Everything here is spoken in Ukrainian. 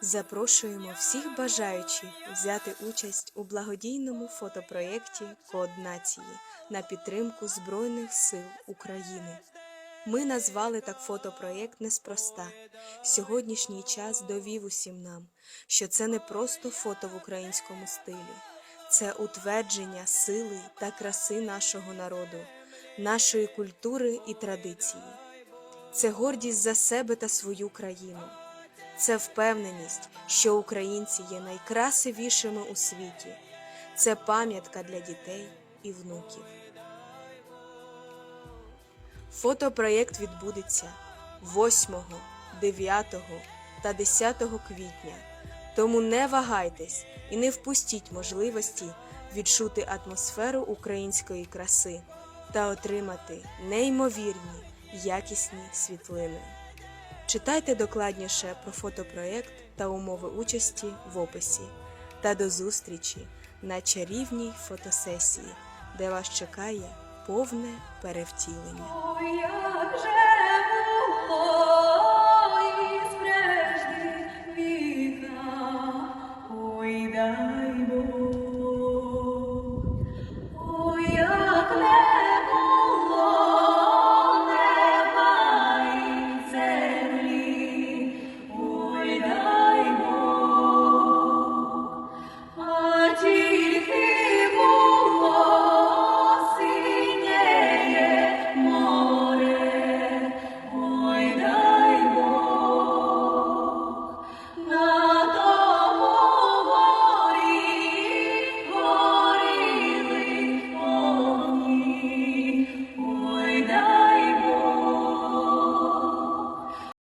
Запрошуємо всіх бажаючих взяти участь у благодійному фотопроєкті Код нації на підтримку Збройних сил України. Ми назвали так фотопроєкт неспроста. Сьогоднішній час довів усім нам, що це не просто фото в українському стилі, це утвердження сили та краси нашого народу, нашої культури і традиції. Це гордість за себе та свою країну. Це впевненість, що українці є найкрасивішими у світі. Це пам'ятка для дітей і внуків. Фотопроєкт відбудеться 8, 9 та 10 квітня. Тому не вагайтесь і не впустіть можливості відчути атмосферу української краси та отримати неймовірні якісні світлини. Читайте докладніше про фотопроект та умови участі в описі та до зустрічі на чарівній фотосесії, де вас чекає повне перевтілення. down.